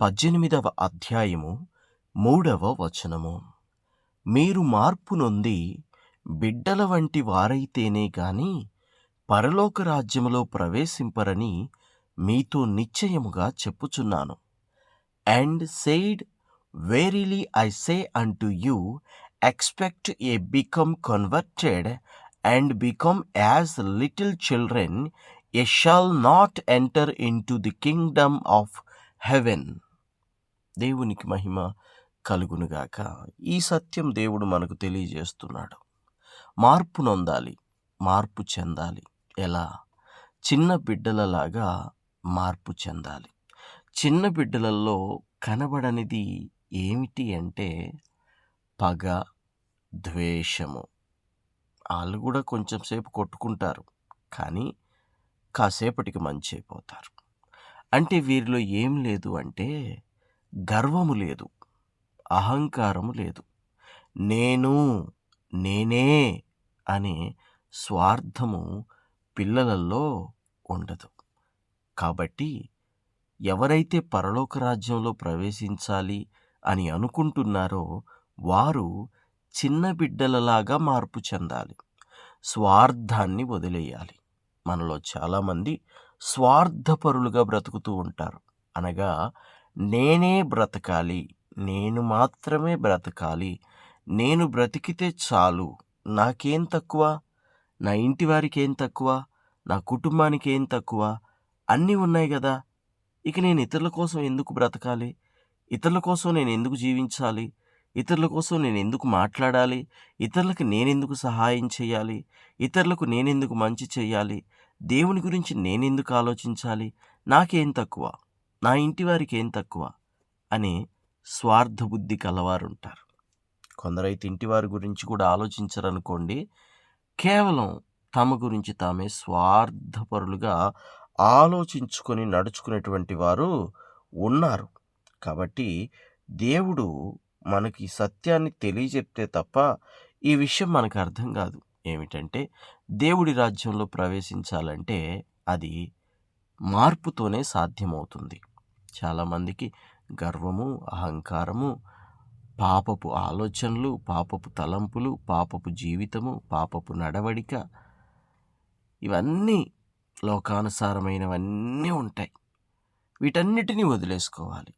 పద్దెనిమిదవ అధ్యాయము మూడవ వచనము. మీరు మార్పు నొంది బిడ్డల వంటి వారైతేనే గాని పరలోక రాజ్యములో ప్రవేశింపరని మీతో నిశ్చయముగా చెప్పుచున్నాను. And said verily I say unto you except ye become converted and become as little children ye shall not enter into the kingdom of heaven. దేవునికి మహిమ కలుగునుగాక ఈ సత్యం దేవుడు మనకు తెలియజేస్తున్నాడు. మార్పు నొందాలి మార్పు చెందాలి. ఎలా? చిన్న బిడ్డలలాగా మార్పు చెందాలి. చిన్న బిడ్డలలో కనబడనిది ఏమిటి అంటే పగ ద్వేషము. వాళ్ళు కూడా కొంచెం సేపు కొట్టుకుంటారు కానీ కాసేపటికి మంచి అయిపోతారు అంటే వీరిలో ఏం లేదు అంటే గర్వము లేదు అహంకారము లేదు. నేను నేనే అనే స్వార్థము పిల్లలలో ఉండదు. కాబట్టి ఎవరైతే పరలోక రాజ్యంలో ప్రవేశించాలి అని అనుకుంటున్నారో వారు చిన్న బిడ్డలలాగా మార్పు చెందాలి. స్వార్థాన్ని వదిలేయాలి. మనలో చాలామంది స్వార్థపరులుగా బ్రతుకుతూ ఉంటారు. అనగా నేనే బ్రతకాలి నేను మాత్రమే బ్రతకాలి నేను బ్రతికితే చాలు నాకేం తక్కువ? నా ఇంటి వారికి ఏం తక్కువ? నా కుటుంబానికి ఏం తక్కువ? అన్నీ ఉన్నాయి కదా. ఇక నేను ఇతరుల కోసం ఎందుకు బ్రతకాలి? ఇతరుల కోసం నేను ఎందుకు జీవించాలి? ఇతరుల కోసం నేను ఎందుకు మాట్లాడాలి? ఇతరులకు నేనెందుకు సహాయం చేయాలి? ఇతరులకు నేనెందుకు మంచి చేయాలి? దేవుని గురించి నేనెందుకు ఆలోచించాలి? నాకేం తక్కువ? నా ఇంటి వారికి ఏం తక్కువ? అనే స్వార్థ బుద్ధి కలవారుంటారు. కొందరైతే ఇంటివారి గురించి కూడా ఆలోచించరనుకోండి కేవలం తమ గురించి తామే స్వార్థపరులుగా ఆలోచించుకొని నడుచుకునేటువంటి వారు ఉన్నారు. కాబట్టి దేవుడు మనకి సత్యాన్ని తెలియజెప్తే తప్ప ఈ విషయం మనకు అర్థం కాదు. ఏమిటంటే దేవుడి రాజ్యంలో ప్రవేశించాలంటే అది మార్పుతోనే సాధ్యమవుతుంది. చాలామందికి గర్వము అహంకారము పాపపు ఆలోచనలు పాపపు తలంపులు పాపపు జీవితము పాపపు నడవడిక ఇవన్నీ లోకానుసారమైనవన్నీ ఉంటాయి. వీటన్నిటినీ వదిలేసుకోవాలి.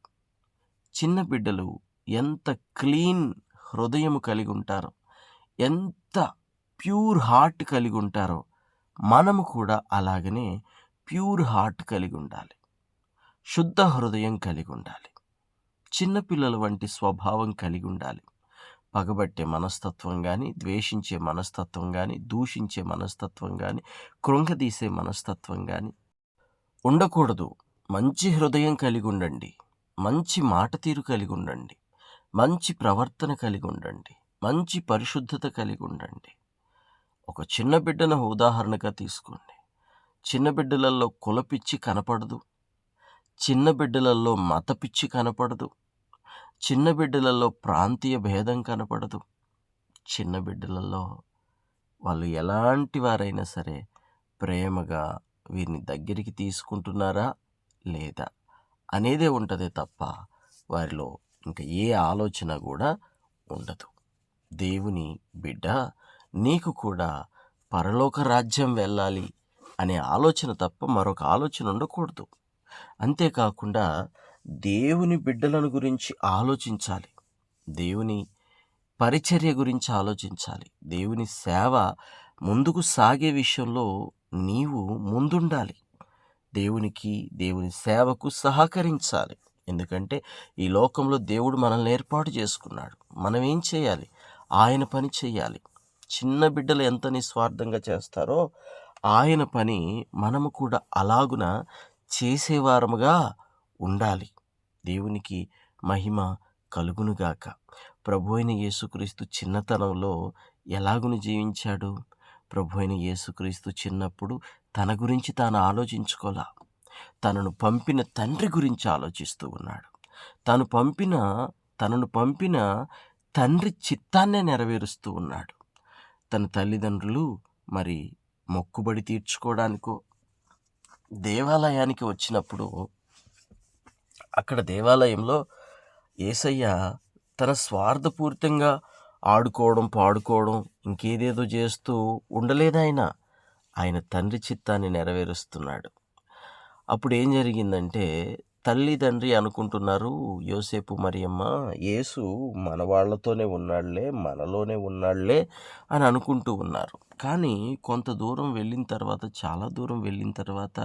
చిన్న బిడ్డలు ఎంత క్లీన్ హృదయము కలిగి ఉంటారో ఎంత ప్యూర్ హార్ట్ కలిగి ఉంటారో మనము కూడా అలాగనే ప్యూర్ హార్ట్ కలిగి ఉండాలి. శుద్ధ హృదయం కలిగి ఉండాలి చిన్నపిల్లల వంటి స్వభావం కలిగి ఉండాలి పగబట్టే మనస్తత్వం కానీ ద్వేషించే మనస్తత్వం కానీ దూషించే మనస్తత్వం కానీ కృంగదీసే మనస్తత్వం కానీ ఉండకూడదు. మంచి హృదయం కలిగి ఉండండి మంచి మాట తీరు కలిగి ఉండండి మంచి ప్రవర్తన కలిగి ఉండండి మంచి పరిశుద్ధత కలిగి ఉండండి ఒక చిన్న బిడ్డను ఉదాహరణగా తీసుకోండి. చిన్న బిడ్డలలో కులపిచ్చి కనపడదు. చిన్న బిడ్డలలో మతపిచ్చి కనపడదు. చిన్న బిడ్డలలో ప్రాంతీయ భేదం కనపడదు. చిన్న బిడ్డలలో వాళ్ళు ఎలాంటి వారైనా సరే ప్రేమగా వీరిని దగ్గరికి తీసుకుంటున్నారా లేదా అనేదే ఉంటుంది తప్ప వారిలో ఇంకా ఏ ఆలోచన కూడా ఉండదు. దేవుని బిడ్డ నీకు కూడా పరలోక రాజ్యం వెళ్ళాలి అనే ఆలోచన తప్ప మరొక ఆలోచన ఉండకూడదు. అంతేకాకుండా దేవుని బిడ్డలను గురించి ఆలోచించాలి. దేవుని పరిచర్య గురించి ఆలోచించాలి. దేవుని సేవ ముందుకు సాగే విషయంలో నీవు ముందుండాలి. దేవునికి దేవుని సేవకు సహకరించాలి. ఎందుకంటే ఈ లోకంలో దేవుడు మనల్ని ఏర్పాటు చేసుకున్నాడు. మనం ఏం చేయాలి? ఆయన పని చేయాలి. చిన్న బిడ్డలు ఎంత నిస్వార్థంగా చేస్తారో ఆయన పని మనము కూడా అలాగున చేసేవారముగా ఉండాలి. దేవునికి మహిమ కలుగునుగాక. ప్రభు అయిన యేసుక్రీస్తు చిన్నతనంలో ఎలాగును జీవించాడు? ప్రభు అయిన యేసుక్రీస్తు చిన్నప్పుడు తన గురించి తాను ఆలోచించుకోలా. తనను పంపిన తండ్రి గురించి ఆలోచిస్తూ ఉన్నాడు. తాను పంపిన తనను పంపిన తండ్రి చిత్తాన్నే నెరవేరుస్తూ ఉన్నాడు. తన తల్లిదండ్రులు మరి మొక్కుబడి తీర్చుకోవడానికో దేవాలయానికి వచ్చినప్పుడు అక్కడ దేవాలయంలో ఏసయ్య తన స్వార్థపూరితంగా ఆడుకోవడం పాడుకోవడం ఇంకేదేదో చేస్తూ ఉండలేదాయన ఆయన. తండ్రి చిత్తాన్ని నెరవేరుస్తున్నాడు. అప్పుడు ఏం జరిగిందంటే తల్లి తండ్రి అనుకుంటున్నారు యోసేపు మరియమ్మ యేసు మన వాళ్ళతోనే ఉన్నాడులే మనలోనే ఉన్నాడులే అని అనుకుంటూ ఉన్నారు. కానీ కొంత దూరం వెళ్ళిన తర్వాత చాలా దూరం వెళ్ళిన తర్వాత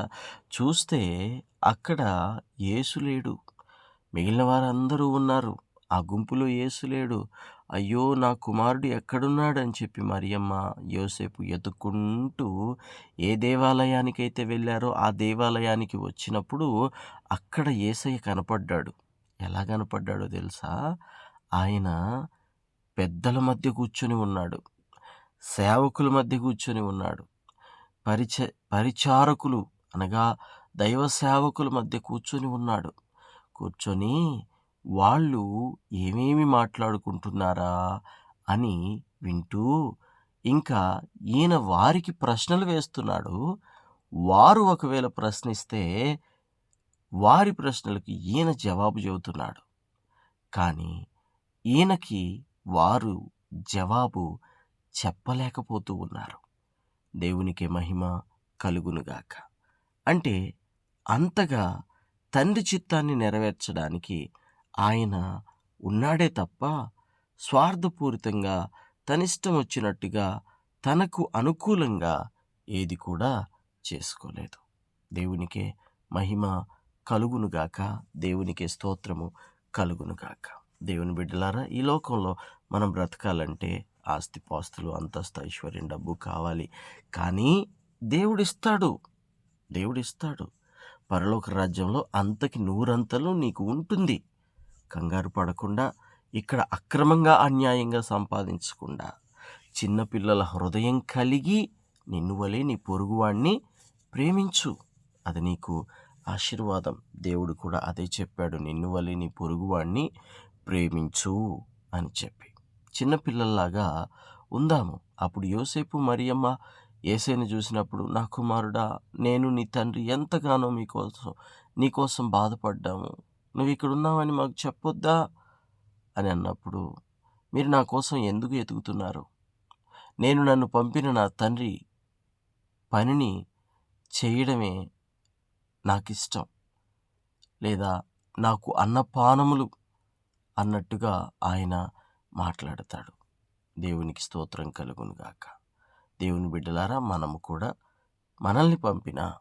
చూస్తే అక్కడ యేసు లేడు. మిగిలిన వారందరూ ఉన్నారు. ఆ గుంపులో ఏసులేడు అయ్యో నా కుమారుడు ఎక్కడున్నాడని చెప్పి మరియమ్మ యోసేపు ఎతుక్కుంటూ ఏ దేవాలయానికైతే వెళ్ళారో ఆ దేవాలయానికి వచ్చినప్పుడు అక్కడ ఏసయ్య కనపడ్డాడు. ఎలా కనపడ్డాడో తెలుసా? ఆయన పెద్దల మధ్య కూర్చొని ఉన్నాడు. సేవకుల మధ్య కూర్చొని ఉన్నాడు. పరిచ పరిచారకులు అనగా దైవ సేవకుల మధ్య కూర్చొని ఉన్నాడు. కూర్చొని వాళ్ళు ఏమేమి మాట్లాడుకుంటున్నారా అని వింటూ ఇంకా ఈయన వారికి ప్రశ్నలు వేస్తున్నాడు. వారు ఒకవేళ ప్రశ్నిస్తే వారి ప్రశ్నలకు ఈయన జవాబు చెబుతున్నాడు. కానీ ఈయనకి వారు జవాబు చెప్పలేకపోతూ ఉన్నారు. దేవునికి మహిమ కలుగునుగాక అంటే అంతగా తండ్రి చిత్తాన్ని నెరవేర్చడానికి ఆయన ఉన్నాడే తప్ప స్వార్థపూరితంగా తనిష్టం వచ్చినట్టుగా తనకు అనుకూలంగా ఏది కూడా చేసుకోలేదు. దేవునికే మహిమ కలుగునుగాక దేవునికే స్తోత్రము కలుగునుగాక దేవుని బిడ్డలారా ఈ లోకంలో మనం బ్రతకాలంటే ఆస్తిపాస్తులు అంతస్తు ఐశ్వర్యం డబ్బు కావాలి. కానీ దేవుడిస్తాడు. దేవుడిస్తాడు. పరలోక రాజ్యంలో అంతకి నూరంతలు నీకు ఉంటుంది. కంగారు పడకుండా ఇక్కడ అక్రమంగా అన్యాయంగా సంపాదించకుండా చిన్నపిల్లల హృదయం కలిగి నిన్ను వలే నీ పొరుగువాణ్ణి ప్రేమించు. అది నీకు ఆశీర్వాదం. దేవుడు కూడా అదే చెప్పాడు నిన్ను వలె నీ పొరుగువాణ్ణి ప్రేమించు అని చెప్పి. చిన్నపిల్లల్లాగా ఉందాము. అప్పుడు యోసేపు మరియమ్మ ఏసైని చూసినప్పుడు నా కుమారుడా నేను నీ తండ్రి ఎంతగానో మీకోసం నీకోసం బాధపడ్డాము. నువ్వు ఇక్కడ ఉన్నావని మాకు చెప్పొద్దా? అని అన్నప్పుడు మీరు నా కోసం ఎందుకు ఎతుకుతున్నారు? నేను నన్ను పంపిన నా తండ్రి పనిని చేయడమే నాకు ఇష్టం లేదా నాకు అన్నపానములు అన్నట్టుగా ఆయన మాట్లాడతాడు. దేవునికి స్తోత్రం కలుగునుగాక. దేవుని బిడ్డలారా మనము కూడా మనల్ని పంపిన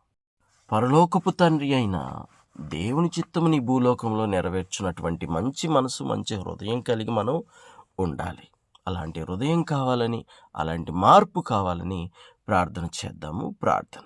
పరలోకపు తండ్రి అయిన దేవుని చిత్తముని భూలోకంలో నెరవేర్చినటువంటి మంచి మనసు మంచి హృదయం కలిగి మనం ఉండాలి. అలాంటి హృదయం కావాలని అలాంటి మార్పు కావాలని ప్రార్థన చేద్దాము ప్రార్థన.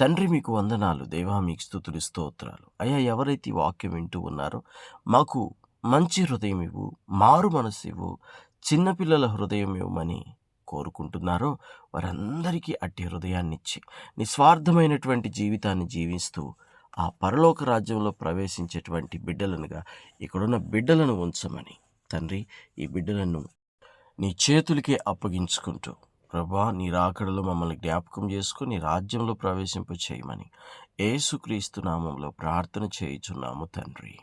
తండ్రి మీకు వందనాలు. దేవా మీకు స్థుతులు స్తోత్రాలు. అయ్యా ఎవరైతే వాక్యం వింటూ ఉన్నారో మాకు మంచి హృదయం ఇవ్వు మారు మనసు ఇవ్వు చిన్నపిల్లల హృదయం ఇవ్వమని కోరుకుంటున్నారో వారందరికీ అట్టి హృదయాన్ని ఇచ్చి నిస్వార్థమైనటువంటి జీవితాన్ని జీవిస్తూ ఆ పరలోక రాజ్యంలో ప్రవేశించేటువంటి బిడ్డలనుగా ఇక్కడున్న బిడ్డలను ఉంచమని. తండ్రి ఈ బిడ్డలను నీ చేతులకే అప్పగించుకుంటూ ప్రభా నీ రాకడలో మమ్మల్ని జ్ఞాపకం చేసుకుని నీ రాజ్యంలో ప్రవేశింప చేయమని ఏసుక్రీస్తు నామంలో ప్రార్థన చేయుచున్నాము తండ్రి.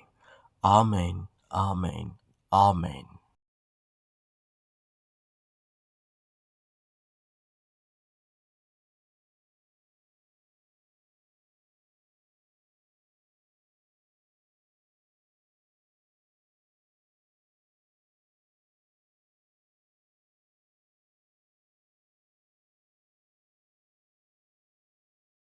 Amen amen amen.